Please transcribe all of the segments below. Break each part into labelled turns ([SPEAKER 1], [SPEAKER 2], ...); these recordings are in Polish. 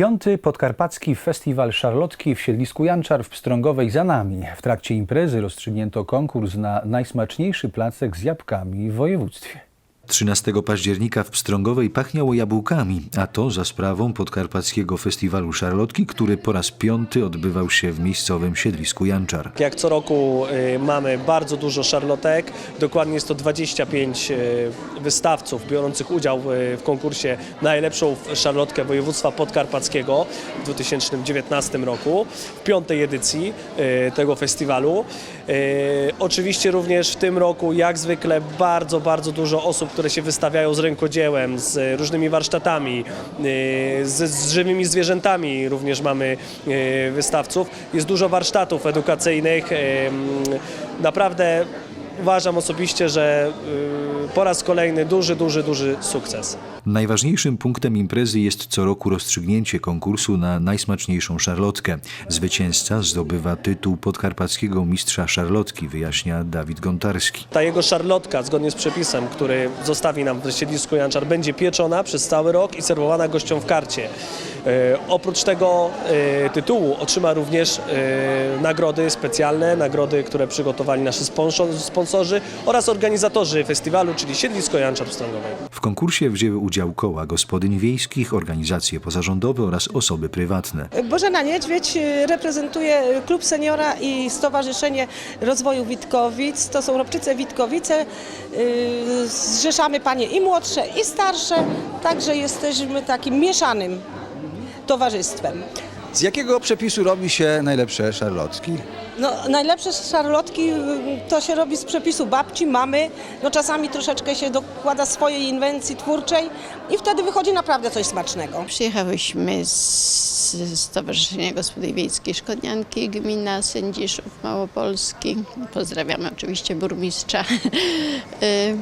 [SPEAKER 1] Piąty podkarpacki festiwal szarlotki w siedlisku Janczar w Pstrągowej za nami. W trakcie imprezy rozstrzygnięto konkurs na najsmaczniejszy placek z jabłkami w województwie.
[SPEAKER 2] 13 października w Pstrągowej pachniało jabłkami, a to za sprawą podkarpackiego festiwalu szarlotki, który po raz piąty odbywał się w miejscowym siedlisku Janczar.
[SPEAKER 3] Jak co roku y, mamy bardzo dużo szarlotek, dokładnie jest to 25 y, wystawców biorących udział w konkursie najlepszą szarlotkę województwa podkarpackiego w 2019 roku, w piątej edycji y, tego festiwalu. Oczywiście również w tym roku, jak zwykle, bardzo, bardzo dużo osób, które się wystawiają z rękodziełem, z różnymi warsztatami, y, z, z żywymi zwierzętami również mamy y, wystawców. Jest dużo warsztatów edukacyjnych. Naprawdę uważam osobiście, że y, po raz kolejny duży, duży, duży sukces.
[SPEAKER 2] Najważniejszym punktem imprezy jest co roku rozstrzygnięcie konkursu na najsmaczniejszą szarlotkę. Zwycięzca zdobywa tytuł podkarpackiego mistrza szarlotki, wyjaśnia Dawid Gontarski.
[SPEAKER 3] Ta jego szarlotka, zgodnie z przepisem, który zostawi nam w siedlisku Janczar, będzie pieczona przez cały rok i serwowana gościom w karcie. E, oprócz tego e, tytułu otrzyma również nagrody specjalne, nagrody, które przygotowali nasi sponsor, sponsorzy oraz organizatorzy festiwalu, czyli Siedlisko Janczar w Strągowej.
[SPEAKER 2] W konkursie wzięły udział koła gospodyń wiejskich, organizacje pozarządowe oraz osoby prywatne.
[SPEAKER 4] Bożena Niedźwiedź y, reprezentuje Klub Seniora i Stowarzyszenie Rozwoju Witkowic. To są Robczyce Witkowice. Y, Zrzeszamy panie i młodsze, i starsze, także jesteśmy takim mieszanym towarzystwem.
[SPEAKER 5] Z jakiego przepisu robi się najlepsze szarlotki?
[SPEAKER 4] No, najlepsze szarlotki y, to się robi z przepisu babci, mamy. No, czasami troszeczkę się dokłada swojej inwencji twórczej i wtedy wychodzi naprawdę coś smacznego.
[SPEAKER 6] Przyjechałyśmy z Stowarzyszenia Gospodyń Wiejskiej Szkodnianki, gmina Sędziszów Małopolski. Pozdrawiamy oczywiście burmistrza. Y,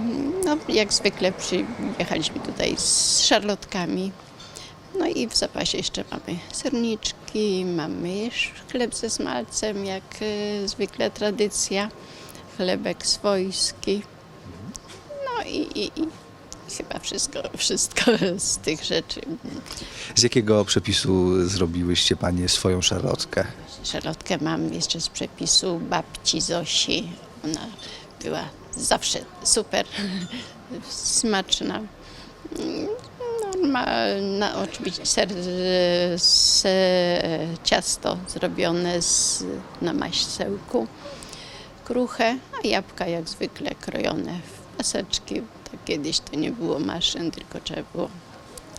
[SPEAKER 6] No, jak zwykle przyjechaliśmy tutaj z szarlotkami. No i w zapasie jeszcze mamy serniczki, mamy jeszcze chleb ze smalcem, jak y, zwykle tradycja, chlebek swojski. No i, i, i chyba wszystko, wszystko z tych rzeczy.
[SPEAKER 5] Z jakiego przepisu zrobiłyście panie swoją szarlotkę?
[SPEAKER 6] Szarlotkę mam jeszcze z przepisu babci Zosi. Ona była zawsze super smaczna. Normalna, oczywiście ser, se, ciasto zrobione z, na maścełku, kruche, a jabłka jak zwykle krojone w paseczki. Tak kiedyś to nie było maszyn, tylko trzeba było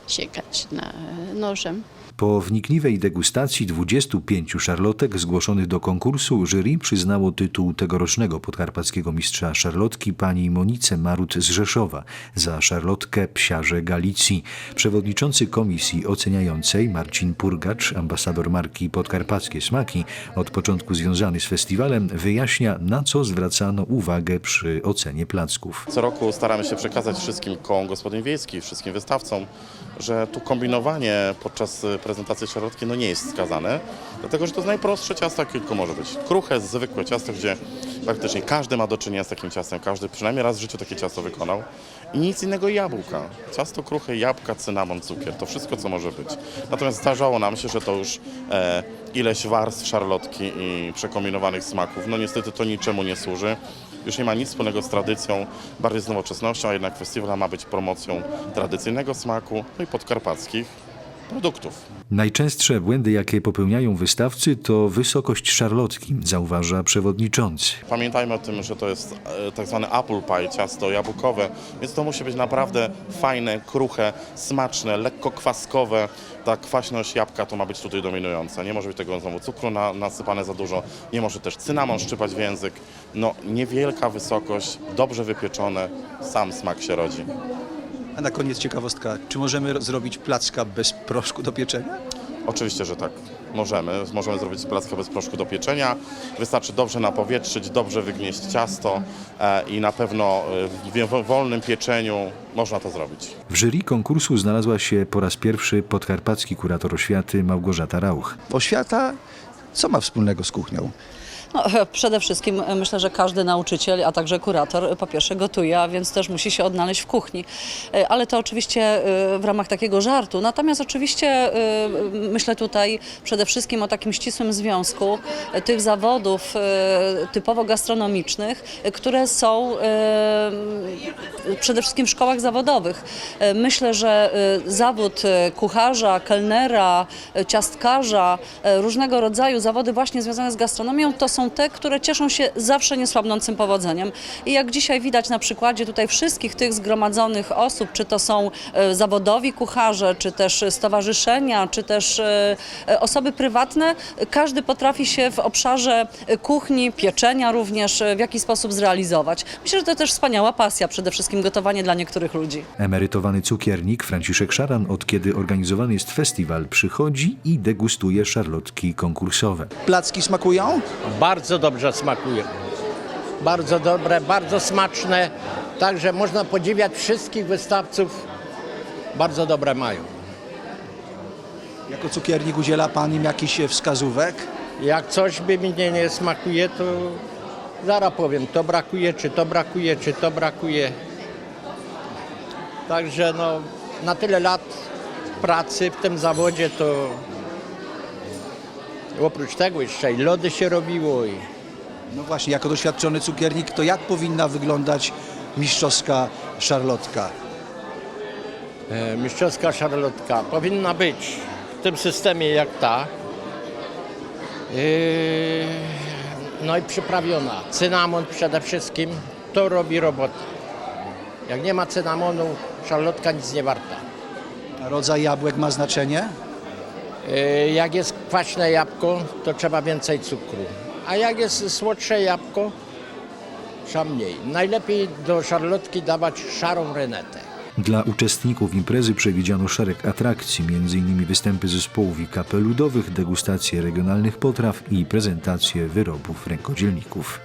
[SPEAKER 6] siekać na, nożem.
[SPEAKER 2] Po wnikliwej degustacji 25 szarlotek zgłoszonych do konkursu jury przyznało tytuł tegorocznego podkarpackiego mistrza szarlotki pani Monice Marut z Rzeszowa za szarlotkę Psiarze Galicji. Przewodniczący komisji oceniającej Marcin Purgacz, ambasador marki Podkarpackie Smaki, od początku związany z festiwalem, wyjaśnia na co zwracano uwagę przy ocenie placków.
[SPEAKER 7] Co roku staramy się przekazać wszystkim kołom gospodyń wiejskich, wszystkim wystawcom, że tu kombinowanie podczas prezentacji szarlotki no nie jest wskazane, dlatego że to jest najprostsze ciasto, jakie tylko może być. Kruche, zwykłe ciasto, gdzie praktycznie każdy ma do czynienia z takim ciastem, każdy przynajmniej raz w życiu takie ciasto wykonał i nic innego jabłka. Ciasto kruche, jabłka, cynamon, cukier, to wszystko, co może być. Natomiast zdarzało nam się, że to już e, ileś warstw szarlotki i przekombinowanych smaków, no niestety to niczemu nie służy. Już nie ma nic wspólnego z tradycją, bardziej z nowoczesnością, a jednak festiwal ma być promocją tradycyjnego smaku no i podkarpackich produktów.
[SPEAKER 2] Najczęstsze błędy, jakie popełniają wystawcy, to wysokość szarlotki, zauważa przewodniczący.
[SPEAKER 7] Pamiętajmy o tym, że to jest e, tak zwany apple pie, ciasto jabłkowe, więc to musi być naprawdę fajne, kruche, smaczne, lekko kwaskowe. Ta kwaśność jabłka to ma być tutaj dominująca. Nie może być tego znowu cukru na, nasypane za dużo, nie może też cynamon szczypać w język. No niewielka wysokość, dobrze wypieczone, sam smak się rodzi.
[SPEAKER 5] A na koniec ciekawostka, czy możemy ro- zrobić placka bez proszku do pieczenia?
[SPEAKER 7] Oczywiście, że tak. Możemy. Możemy zrobić plackę bez proszku do pieczenia. Wystarczy dobrze napowietrzyć, dobrze wygnieść ciasto e, i na pewno e, w wolnym pieczeniu można to zrobić.
[SPEAKER 2] W jury konkursu znalazła się po raz pierwszy podkarpacki kurator oświaty Małgorzata Rauch.
[SPEAKER 5] Oświata, co ma wspólnego z kuchnią?
[SPEAKER 8] No, przede wszystkim e, myślę, że każdy nauczyciel, a także kurator e, po pierwsze gotuje, a więc też musi się odnaleźć w kuchni. E, Ale to oczywiście w ramach takiego żartu. Natomiast oczywiście myślę tutaj przede wszystkim o takim ścisłym związku tych zawodów typowo gastronomicznych, które są przede wszystkim w szkołach zawodowych. Myślę, że zawód kucharza, kelnera, ciastkarza, różnego rodzaju zawody właśnie związane z gastronomią to są te, które cieszą się zawsze niesłabnącym powodzeniem. I jak dzisiaj widać na przykładzie tutaj wszystkich tych zgromadzonych osób, czy to są e, zawodowi kucharze, czy też stowarzyszenia, czy też e, e, osoby prywatne, każdy potrafi się w obszarze kuchni, pieczenia również w jakiś sposób zrealizować. Myślę, że to też wspaniała pasja, przede wszystkim gotowanie dla niektórych ludzi.
[SPEAKER 2] Emerytowany cukiernik Franciszek Szaran, od kiedy organizowany jest festiwal, przychodzi i degustuje szarlotki konkursowe.
[SPEAKER 5] Placki smakują?
[SPEAKER 9] Bardzo dobrze smakuje. Bardzo dobre, bardzo smaczne. Także można podziwiać wszystkich wystawców. Bardzo dobre mają.
[SPEAKER 5] Jako cukiernik udziela Pan im jakichś wskazówek?
[SPEAKER 9] Jak coś by mi nie, nie smakuje, to zaraz powiem, to brakuje, czy to brakuje, czy to brakuje. Także no, na tyle lat pracy w tym zawodzie to oprócz tego jeszcze i lody się robiło i
[SPEAKER 5] No właśnie, jako doświadczony cukiernik, to jak powinna wyglądać mistrzowska szarlotka?
[SPEAKER 9] E, mistrzowska szarlotka powinna być w tym systemie jak ta. E, No i przyprawiona. Cynamon przede wszystkim to robi robotę. Jak nie ma cynamonu, szarlotka nic nie warta.
[SPEAKER 5] A Rodzaj jabłek ma znaczenie?
[SPEAKER 9] E, Jak jest kwaśne jabłko, to trzeba więcej cukru. A jak jest słodsze jabłko, trzeba mniej. Najlepiej do szarlotki dawać szarą renetę.
[SPEAKER 2] Dla uczestników imprezy przewidziano szereg atrakcji, m.in. występy zespołów i kapel ludowych, degustacje regionalnych potraw i prezentacje wyrobów rękodzielników.